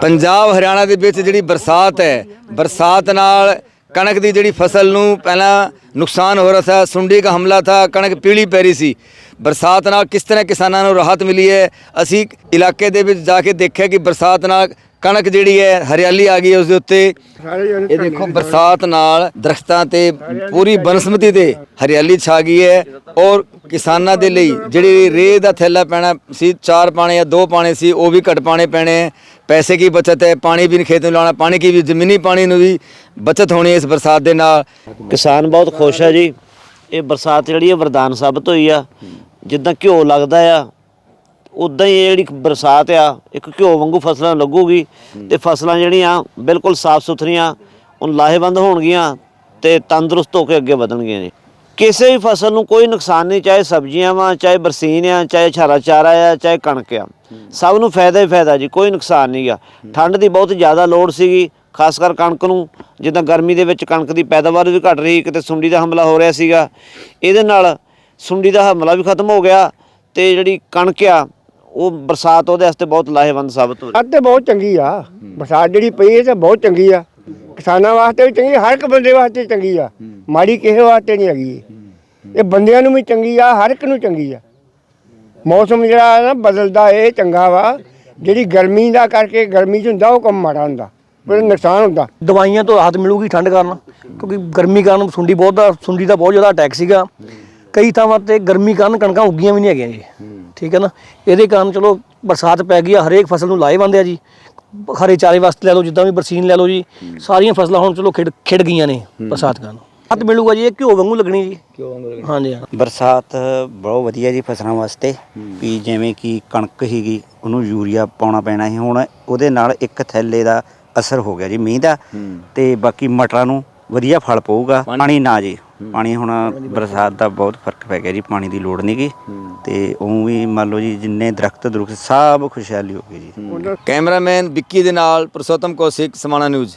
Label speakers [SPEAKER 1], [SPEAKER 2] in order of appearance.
[SPEAKER 1] ਪੰਜਾਬ ਹਰਿਆਣਾ ਦੇ ਵਿੱਚ ਜਿਹੜੀ ਬਰਸਾਤ ਹੈ, ਬਰਸਾਤ ਨਾਲ ਕਣਕ ਦੀ ਜਿਹੜੀ ਫਸਲ ਨੂੰ ਪਹਿਲਾਂ ਨੁਕਸਾਨ ਹੋ ਰਿਹਾ ਸੀ, ਸੁੰਡੀ ਦਾ ਹਮਲਾ ਥਾ, ਕਣਕ ਪੀਲੀ ਪੈ ਰਹੀ ਸੀ। ਬਰਸਾਤ ਨਾਲ ਕਿਸ ਤਰ੍ਹਾਂ ਕਿਸਾਨਾਂ ਨੂੰ ਰਾਹਤ ਮਿਲੀ ਹੈ, ਅਸੀਂ ਇਲਾਕੇ ਦੇ ਵਿੱਚ ਜਾ ਕੇ ਦੇਖਿਆ ਕਿ ਬਰਸਾਤ ਨਾਲ ਕਣਕ ਜਿਹੜੀ ਹੈ, ਹਰਿਆਲੀ ਆ ਗਈ ਹੈ, ਉਸ ਦੇ ਉੱਤੇ। ਇਹ ਦੇਖੋ, ਬਰਸਾਤ ਨਾਲ ਦਰਖਤਾਂ ਤੇ ਪੂਰੀ ਬਨਸਮਤੀ ਤੇ ਹਰਿਆਲੀ ਛਾ ਗਈ ਹੈ ਔਰ ਕਿਸਾਨਾਂ ਦੇ ਲਈ ਜਿਹੜੀ ਰੇਹ ਦਾ ਥੈਲਾ ਪੈਣਾ ਸੀ, ਚਾਰ ਪਾਣੇ ਜਾਂ ਦੋ ਪਾਣੇ ਸੀ, ਉਹ ਵੀ ਘਟ ਪਾਣੇ ਪੈਣੇ ਹੈ। ਪੈਸੇ ਕੀ ਬਚਤ ਹੈ? ਪਾਣੀ ਵੀ ਨਹੀਂ ਖੇਤ ਨੂੰ ਲਾਉਣਾ, ਪਾਣੀ ਕੀ ਵੀ, ਜ਼ਮੀਨੀ ਪਾਣੀ ਨੂੰ ਵੀ ਬਚਤ ਹੋਣੀ ਇਸ ਬਰਸਾਤ ਦੇ ਨਾਲ।
[SPEAKER 2] ਕਿਸਾਨ ਬਹੁਤ ਖੁਸ਼ ਹੈ ਜੀ। ਇਹ ਬਰਸਾਤ ਜਿਹੜੀ ਹੈ ਵਰਦਾਨ ਸਾਬਤ ਹੋਈ ਆ। ਜਿੱਦਾਂ ਘਿਓ ਲੱਗਦਾ ਆ ਉਦਾਂ ਹੀ ਇਹ ਜਿਹੜੀ ਬਰਸਾਤ ਆ, ਇੱਕ ਘਿਓ ਵਾਂਗੂ ਫਸਲਾਂ ਲੱਗੂਗੀ ਤੇ ਫਸਲਾਂ ਜਿਹੜੀਆਂ ਬਿਲਕੁਲ ਸਾਫ਼ ਸੁਥਰੀਆਂ ਉਹ ਲਾਹੇਵੰਦ ਹੋਣਗੀਆਂ ਤੇ ਤੰਦਰੁਸਤ ਹੋ ਕੇ ਅੱਗੇ ਵਧਣਗੀਆਂ ਜੀ। ਕਿਸੇ ਵੀ ਫਸਲ ਨੂੰ ਕੋਈ ਨੁਕਸਾਨ ਨਹੀਂ, ਚਾਹੇ ਸਬਜ਼ੀਆਂ ਵਾ, ਚਾਹੇ ਬਰਸੀਨ ਆ ਚਾਹੇ ਛਾਰਾ ਚਾਰਾ ਆ, ਚਾਹੇ ਕਣਕ ਆ। ਸਭ ਨੂੰ ਫਾਇਦਾ ਹੀ ਫਾਇਦਾ ਜੀ, ਕੋਈ ਨੁਕਸਾਨ ਨਹੀਂ ਆ। ਠੰਡ ਦੀ ਬਹੁਤ ਜ਼ਿਆਦਾ ਲੋੜ ਸੀਗੀ, ਖਾਸ ਕਰ ਕਣਕ ਨੂੰ। ਜਿੱਦਾਂ ਗਰਮੀ ਦੇ ਵਿੱਚ ਕਣਕ ਦੀ ਪੈਦਾਵਾਰ ਵੀ ਘਟ ਰਹੀ, ਕਿਤੇ ਸੁੰਡੀ ਦਾ ਹਮਲਾ ਹੋ ਰਿਹਾ ਸੀਗਾ। ਇਹਦੇ ਨਾਲ ਸੁੰਡੀ ਦਾ ਹਮਲਾ ਵੀ ਖਤਮ ਹੋ ਗਿਆ ਤੇ ਜਿਹੜੀ ਕਣਕ ਆ, ਉਹ ਬਰਸਾਤ ਉਹਦੇ ਵਾਸਤੇ ਬਹੁਤ ਲਾਹੇਵੰਦ ਸਾਬਤ ਹੋ ਰਹੀ।
[SPEAKER 3] ਬਰਸਾਤ ਤੇ ਬਹੁਤ ਚੰਗੀ ਆ। ਬਰਸਾਤ ਜਿਹੜੀ ਪਈ ਹੈ ਤੇ ਬਹੁਤ ਚੰਗੀ ਆ। ਕਿਸਾਨਾਂ ਵਾਸਤੇ ਵੀ ਚੰਗੀ, ਹਰ ਇੱਕ ਬੰਦੇ ਵਾਸਤੇ ਚੰਗੀ ਆ। ਮਾੜੀ ਕਿਸੇ ਵਾਸਤੇ ਨਹੀਂ ਹੈਗੀ। ਇਹ। ਇਹ ਬੰਦਿਆਂ ਨੂੰ ਵੀ ਚੰਗੀ ਆ ਹਰ ਇੱਕ ਨੂੰ ਚੰਗੀ ਆ। ਮੌਸਮ ਜਿਹੜਾ ਨਾ ਬਦਲਦਾ ਇਹ ਚੰਗਾ ਵਾ। ਜਿਹੜੀ ਗਰਮੀ ਦਾ ਕਰਕੇ ਗਰਮੀ ਚ ਹੁੰਦਾ ਉਹ ਕੰਮ ਮਾੜਾ ਹੁੰਦਾ। ਪਰ ਨੁਕਸਾਨ ਹੁੰਦਾ।
[SPEAKER 4] ਦਵਾਈਆਂ ਤੋਂ ਰਾਹਤ ਮਿਲੂਗੀ ਠੰਡ ਕਾਰਨ ਕਿਉਂਕਿ ਗਰਮੀ ਕਾਰਨ ਸੁੰਡੀ ਬਹੁਤ ਦਾ ਸੁੰਡੀ ਦਾ ਬਹੁਤ ਜ਼ਿਆਦਾ ਅਟੈਕ ਸੀਗਾ। ਕਈ ਥਾਵਾਂ ਤੇ ਗਰਮੀ ਕਾਰਨ ਕਣਕਾਂ ਉੱਗੀਆਂ ਵੀ ਨਹੀਂ ਹੈਗੀਆਂ ਜੀ। ਠੀਕ ਹੈ ਨਾ? ਇਹਦੇ ਕਾਰਨ ਚਲੋ ਬਰਸਾਤ ਪੈ ਗਈ ਆ ਹਰੇਕ ਫਸਲ ਨੂੰ ਲਾਹੇਵੰਦ ਆ ਜੀ। ਹਰੇ ਚਾਰੇ ਵਾਸਤੇ ਲੈ ਲਓ ਜਿੱਦਾਂ ਵੀ ਬਰਸੀਨ ਲੈ ਲਓ ਜੀ। ਸਾਰੀਆਂ ਫਸਲਾਂ ਹੁਣ ਚਲੋ ਖਿੜ ਖਿੜ ਗਈਆਂ ਨੇ ਬਰਸਾਤ ਕਾਰਨ। ਰਾਹਤ ਮਿਲੂਗਾ ਜੀ ਇਹ ਘਿਓ ਵਾਂਗੂ ਲੱਗਣੀ ਜੀ। ਘਿਓ ਵਾਂਗੂ ਲੱਗਣੀ। ਹਾਂਜੀ ਹਾਂ।
[SPEAKER 5] ਬਰਸਾਤ ਬਹੁਤ ਵਧੀਆ ਜੀ ਫਸਲਾਂ ਵਾਸਤੇ ਵੀ ਜਿਵੇਂ ਕਿ ਕਣਕ ਹੀਗੀ ਉਹਨੂੰ ਯੂਰੀਆ ਪਾਉਣਾ ਪੈਣਾ ਸੀ। ਹੁਣ ਉਹਦੇ ਨਾਲ ਇੱਕ ਥੈਲੇ ਦਾ ਅਸਰ ਹੋ ਗਿਆ ਜੀ ਮੀਂਹ ਦਾ ਤੇ ਬਾਕੀ ਮਟਰਾਂ ਨੂੰ ਵਧੀਆ ਫਲ ਪਊਗਾ। ਪਾਣੀ ਨਾ ਜੀ ਪਾਣੀ ਹੁਣ ਬਰਸਾਤ ਦਾ ਬਹੁਤ ਫ਼ਰਕ ਪੈ ਗਿਆ ਜੀ ਪਾਣੀ ਦੀ ਲੋੜ ਨਹੀਂਗੀ ਤੇ ਉਹ ਵੀ ਮੰਨ ਲਓ ਜੀ ਜਿੰਨੇ ਦਰਖਤ ਦਰੁਖਤ ਸਭ ਖੁਸ਼ਹਾਲੀ ਹੋ ਗਈ ਜੀ।
[SPEAKER 1] ਕੈਮਰਾਮੈਨ ਵਿੱਕੀ ਦੇ ਨਾਲ ਪੁਰਸ਼ੋਤਮ ਕੌਸ਼ਿਕ ਸਮਾਣਾ ਨਿਊਜ਼।